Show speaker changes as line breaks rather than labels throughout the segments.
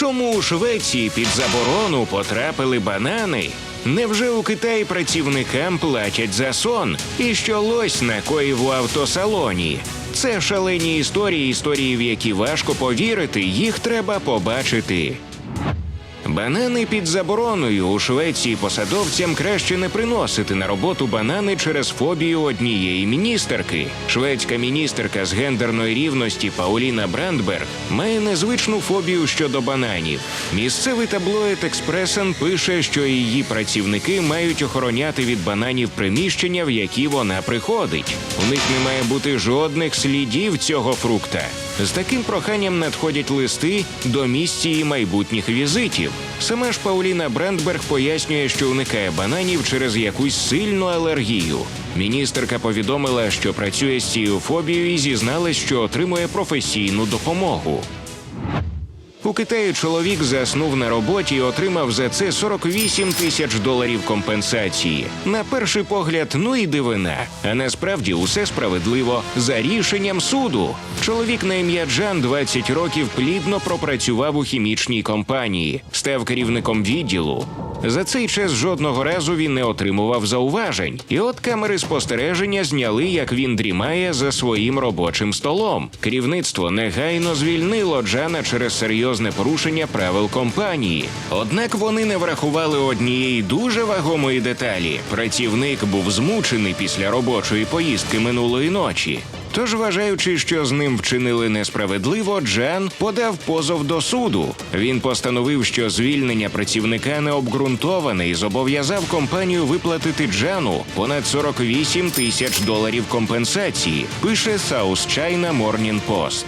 Чому у Швеції під заборону потрапили банани? Невже у Китаї працівникам платять за сон? І що лось накоїв у автосалоні? Це шалені історії, історії, в які важко повірити, їх треба побачити. Банани під забороною у Швеції посадовцям краще не приносити на роботу банани через фобію однієї міністерки. Шведська міністерка з гендерної рівності Пауліна Брандберг має незвичну фобію щодо бананів. Місцевий таблоїд Експресен пише, що її працівники мають охороняти від бананів приміщення, в які вона приходить. У них не має бути жодних слідів цього фрукта. З таким проханням надходять листи до місць майбутніх візитів. Сама ж Пауліна Брендберг пояснює, що уникає бананів через якусь сильну алергію. Міністерка повідомила, що працює з цією фобією і зізналась, що отримує професійну допомогу. У Китаї чоловік заснув на роботі і отримав за це 48 тисяч доларів компенсації. На перший погляд, ну і дивина. А насправді усе справедливо за рішенням суду. Чоловік на ім'я Джан 20 років плідно пропрацював у хімічній компанії, став керівником відділу. За цей час жодного разу він не отримував зауважень. І от камери спостереження зняли, як він дрімає за своїм робочим столом. Керівництво негайно звільнило Джана через серйозне порушення правил компанії. Однак вони не врахували однієї дуже вагомої деталі: працівник був змучений після робочої поїздки минулої ночі. Тож, вважаючи, що з ним вчинили несправедливо, Джан подав позов до суду. Він постановив, що звільнення працівника не обґрунтоване і зобов'язав компанію виплатити Джану понад 48 тисяч доларів компенсації. Пише South China Morning Post.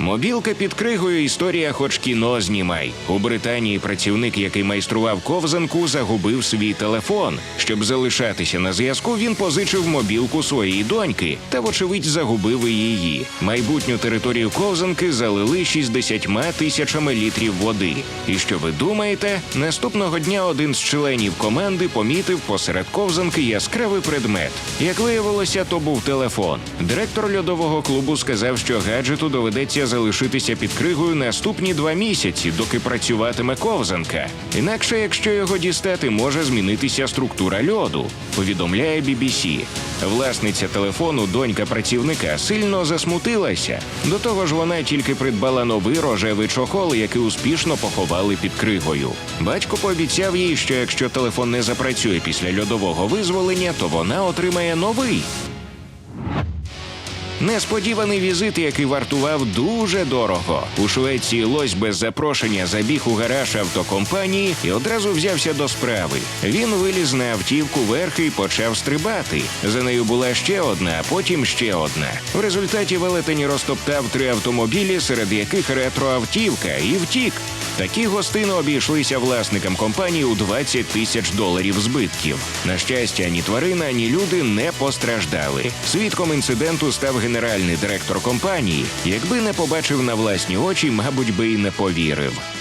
Мобілка під кригою історія, хоч кіно знімай. У Британії працівник, який майстрував ковзанку, загубив свій телефон. Щоб залишатися на зв'язку, він позичив мобілку своєї доньки та, вочевидь, загубив і її. Майбутню територію ковзанки залили 60 тисячами літрів води. І що ви думаєте? Наступного дня один з членів команди помітив посеред ковзанки яскравий предмет. Як виявилося, то був телефон. Директор льодового клубу сказав, що гаджету доведеться залишитися під кригою наступні два місяці, доки працюватиме ковзанка. Інакше, якщо його дістати, може змінитися структура льоду. Повідомляє BBC. Власниця телефону, донька працівника, сильно засмутилася. До того ж, вона тільки придбала новий рожевий чохол, який успішно поховали під кригою. Батько пообіцяв їй, що якщо телефон не запрацює після льодового визволення, то вона отримає новий. Несподіваний візит, який вартував дуже дорого. У Швеції лось без запрошення забіг у гараж автокомпанії і одразу взявся до справи. Він виліз на автівку верхи і почав стрибати. За нею була ще одна, а потім ще одна. В результаті велетень розтоптав три автомобілі, серед яких ретроавтівка, і втік. Такі гостини обійшлися власникам компанії у 20 тисяч доларів збитків. На щастя, ані тварина, ані люди не постраждали. Свідком інциденту став генеральний директор компанії. Якби не побачив на власні очі, мабуть би і не повірив.